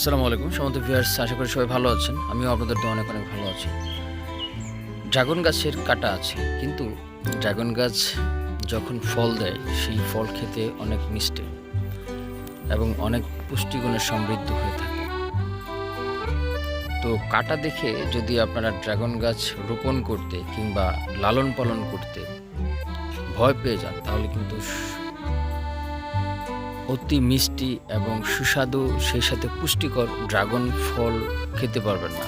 আসসালামু আলাইকুম সমস্ত ভিউয়ার্স, আশা করি সবাই ভালো আছেন। আমিও আপনাদের তো অনেক অনেক ভালো আছি। ড্রাগন গাছের কাটা আছে, কিন্তু ড্রাগন গাছ যখন ফল দেয়, সেই ফল খেতে অনেক মিষ্টি এবং অনেক পুষ্টিগুণে সমৃদ্ধ হয়ে থাকে। তো কাটা দেখে যদি আপনারা ড্রাগন গাছ রোপণ করতে কিংবা লালন পালন করতে ভয় পেয়ে যান, তাহলে কিন্তু অতি মিষ্টি এবং সুস্বাদু সেই সাথে পুষ্টিকর ড্রাগন ফল খেতে পারবেন না।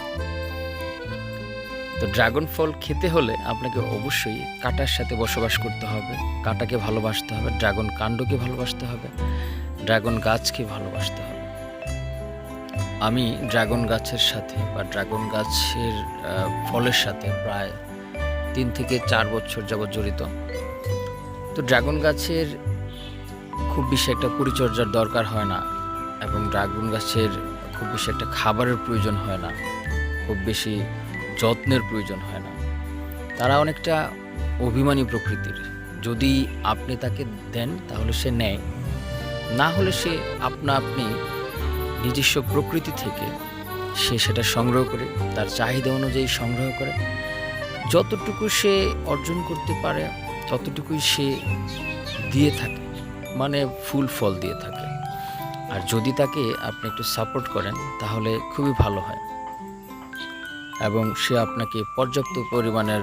তো ড্রাগন ফল খেতে হলে আপনাকে অবশ্যই কাটার সাথে বসবাস করতে হবে, কাটাকে ভালোবাসতে হবে, ড্রাগন কাণ্ডকে ভালোবাসতে হবে, ড্রাগন গাছকে ভালোবাসতে হবে। আমি ড্রাগন গাছের সাথে বা ড্রাগন গাছের ফলের সাথে প্রায় তিন থেকে চার বছর যাবৎ জড়িত। তো ড্রাগন গাছের খুব বেশি একটা পরিচর্যার দরকার হয় না এবং ড্রাগন গাছের খুব বেশি একটা খাবারের প্রয়োজন হয় না, খুব বেশি যত্নের প্রয়োজন হয় না। তারা অনেকটা অভিমানী প্রকৃতির। যদি আপনি তাকে দেন, তাহলে সে নেয়। না হলে সে আপনা আপনি নিজস্ব প্রকৃতি থেকে সে সেটা সংগ্রহ করে, তার চাহিদা অনুযায়ী সংগ্রহ করে। যতটুকু সে অর্জন করতে পারে, ততটুকুই সে দিয়ে থাকে। মানে ফুল ফল দিয়ে থাকে। আর যদি তাকে আপনি একটু সাপোর্ট করেন, তাহলে খুবই ভালো হয়। এবং সে আপনাকে পর্যাপ্ত পরিমাণের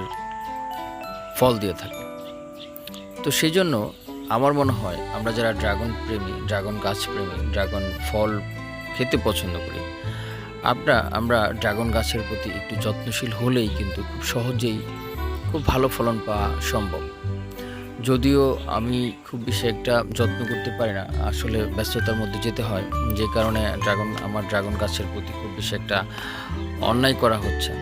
ফল দিয়ে থাকে। তো সেই জন্য আমার মনে হয়, আমরা যারা ড্রাগন প্রেমী, ড্রাগন গাছ প্রেমী, ড্রাগন ফল খেতে পছন্দ করি আমরা আমরা ড্রাগন গাছের প্রতি একটু যত্নশীল হলেই কিন্তু খুব সহজেই খুব ভালো ফলন পাওয়া সম্ভব। যদিও আমি খুব বেশি একটা যত্ন করতে পারি না, আসলে ব্যস্ততার মধ্যে যেতে হয়। যে কারণে ড্রাগন, আমার ড্রাগন গাছের প্রতি খুব বেশি একটা অন্যায় করা হচ্ছে।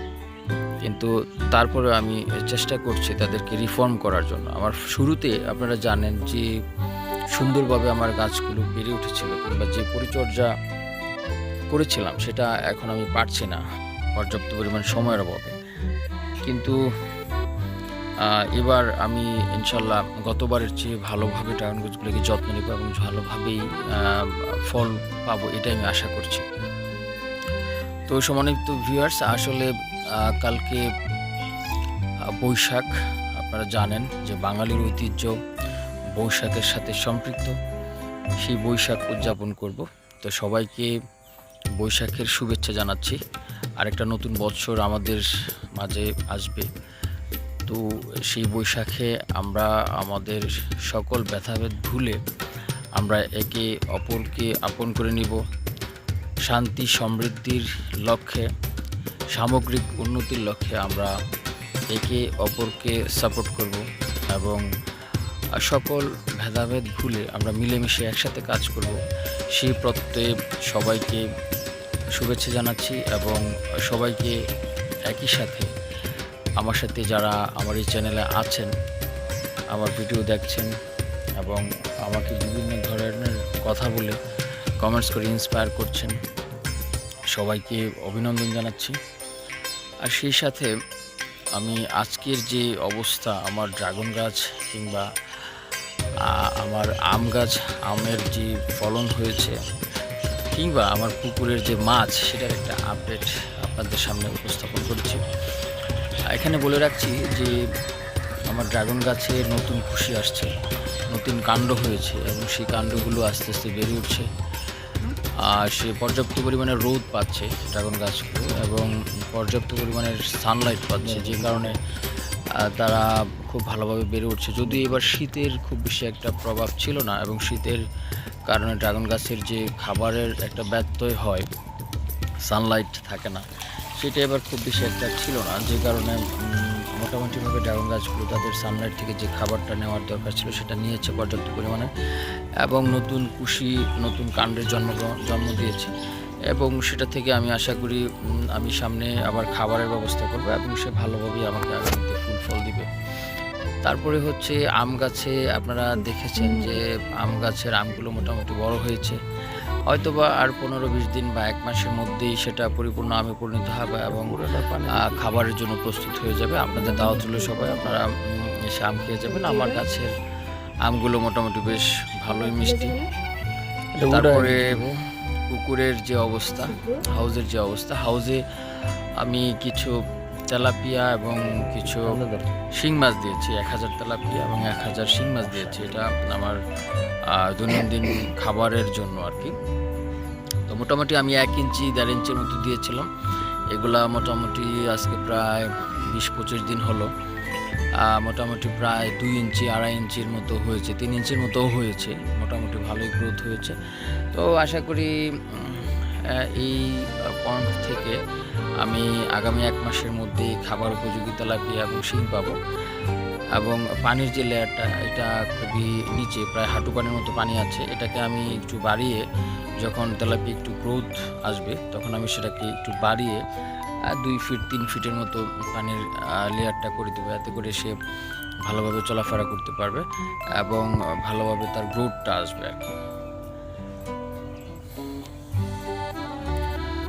কিন্তু তারপরে আমি চেষ্টা করছি তাদেরকে রিফর্ম করার জন্য। আমার শুরুতে আপনারা জানেন যে সুন্দরভাবে আমার গাছগুলো বেড়ে উঠেছিল কিংবা যে পরিচর্যা করেছিলাম সেটা এখন আমি পারছি না, পর্যাপ্ত পরিমাণ সময়ের অভাবে। কিন্তু এবার আমি ইনশাল্লাহ গতবারের চেয়ে ভালোভাবে ড্রাগন গাছগুলোকে যত্ন নেব এবং ভালোভাবেই ফল পাবো এটাই আমি আশা করছি। তো সম্মানিত ভিউয়ার্স আসলে কালকে বৈশাখ, আপনারা জানেন যে বাঙালির ঐতিহ্য বৈশাখের সাথে সম্পৃক্ত। সেই বৈশাখ উদযাপন করব। তো সবাইকে বৈশাখের শুভেচ্ছা জানাচ্ছি। আরেকটা নতুন বৎসর আমাদের মাঝে আসবে। তো সেই বৈশাখে আমরা আমাদের সকল ব্যথাভেদ ভুলে আমরা একে অপরকে আপন করে নিব। শান্তি, সমৃদ্ধির লক্ষ্যে, সামগ্রিক উন্নতির লক্ষ্যে আমরা একে অপরকে সাপোর্ট করব এবং সকল ভেদাভেদ ভুলে আমরা মিলেমিশে একসাথে কাজ করব। সেই প্রত্যয়ে সবাইকে শুভেচ্ছা জানাচ্ছি এবং সবাইকে একই সাথে আমার সাথে যারা আমার এই চ্যানেলে আছেন, আমার ভিডিও দেখছেন এবং আমাকে বিভিন্ন ধরনের কথা বলে কমেন্টস করে ইন্সপায়ার করছেন, সবাইকে অভিনন্দন জানাচ্ছি। আর সেই সাথে আমি আজকের যে অবস্থা, আমার ড্রাগন গাছ কিংবা আমার আম গাছ, আমের যে ফলন হয়েছে কিংবা আমার পুকুরের যে মাছ, সেটার একটা আপডেট আপনাদের সামনে উপস্থাপন করছি। এখানে বলে রাখছি যে আমার ড্রাগন গাছে নতুন খুশি আসছে, নতুন কাণ্ড হয়েছে এবং সেই কাণ্ডগুলো আস্তে আস্তে বেড়ে উঠছে। আর সে পর্যাপ্ত পরিমাণে রোদ পাচ্ছে ড্রাগন গাছগুলো এবং পর্যাপ্ত পরিমাণের সানলাইট পাচ্ছে, যে কারণে তারা খুব ভালোভাবে বেড়ে উঠছে। যদিও এবার শীতের খুব বেশি একটা প্রভাব ছিল না এবং শীতের কারণে ড্রাগন গাছের যে খাবারের একটা ব্যত্যয় হয় সানলাইট থাকে না। সেটা এবার খুব বেশি একটা ছিল না। যে কারণে মোটামুটিভাবে ড্রাগন গাছগুলো তাদের সানলাইট থেকে যে খাবারটা নেওয়ার দরকার ছিল সেটা নিয়েছে পর্যাপ্ত পরিমাণে এবং নতুন কুশি নতুন কাণ্ডের জন্ম জন্ম দিয়েছে। এবং সেটা থেকে আমি আশা করি আমি সামনে আবার খাবারের ব্যবস্থা করব এবং সে ভালোভাবেই আমাকে আগামীতে ফুল ফল দিবে। তারপরে হচ্ছে আম গাছে আপনারা দেখেছেন যে আম গাছের আমগুলো মোটামুটি বড় হয়েছে। হয়তোবা আর পনেরো বিশ দিন বা এক মাসের মধ্যেই সেটা পরিপূর্ণ আমে পরিণত হবে এবং খাবারের জন্য প্রস্তুত হয়ে যাবে। আপনাদের দাওয়াত হলো সবাই আপনারা এসে আম খেয়ে যাবেন। আমার গাছের আমগুলো মোটামুটি বেশ ভালোই মিষ্টি। তারপরে পুকুরের যে অবস্থা হাউজের যে অবস্থা হাউজে আমি কিছু তেলাপিয়া এবং কিছু শিং মাছ দিয়েছি এক হাজার তেলাপিয়া এবং এক হাজার শিং মাছ দিয়েছি। এটা আমার দৈনন্দিন খাবারের জন্য আর কি। তো মোটামুটি আমি এক ইঞ্চি দেড় ইঞ্চির মতো দিয়েছিলাম। এগুলা মোটামুটি আজকে প্রায় বিশ পঁচিশ দিন হলো। মোটামুটি প্রায় দুই ইঞ্চি আড়াই ইঞ্চির মতো হয়েছে তিন ইঞ্চির মতো হয়েছে। মোটামুটি ভালোই গ্রোথ হয়েছে। তো আশা করি এই পন্ড থেকে আমি আগামী এক মাসের মধ্যেই খাবার উপযোগী তেলাপিয়া এবং শিং পাবো। এবং পানির যে লেয়ারটা, এটা খুবই নিচে, প্রায় হাঁটু পানির মতো পানি আছে, এটাকে আমি একটু বাড়িয়ে যখন তেলাপি একটু গ্রোথ আসবে, তখন আমি সেটাকে একটু বাড়িয়ে দুই ফিট তিন ফিটের মতো পানির লেয়ারটা করে দেবো, এতে করে সে ভালোভাবে চলাফেরা করতে পারবে এবং ভালোভাবে তার গ্রোথটা আসবে আর কি।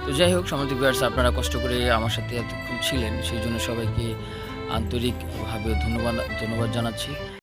তো যাই হোক, সামাজিক ভিউয়ার্স আপনারা কষ্ট করে আমার সাথে এতক্ষণ ছিলেন, সেই জন্য সবাইকে আন্তরিকভাবে ধন্যবাদ ধন্যবাদ জানাচ্ছি।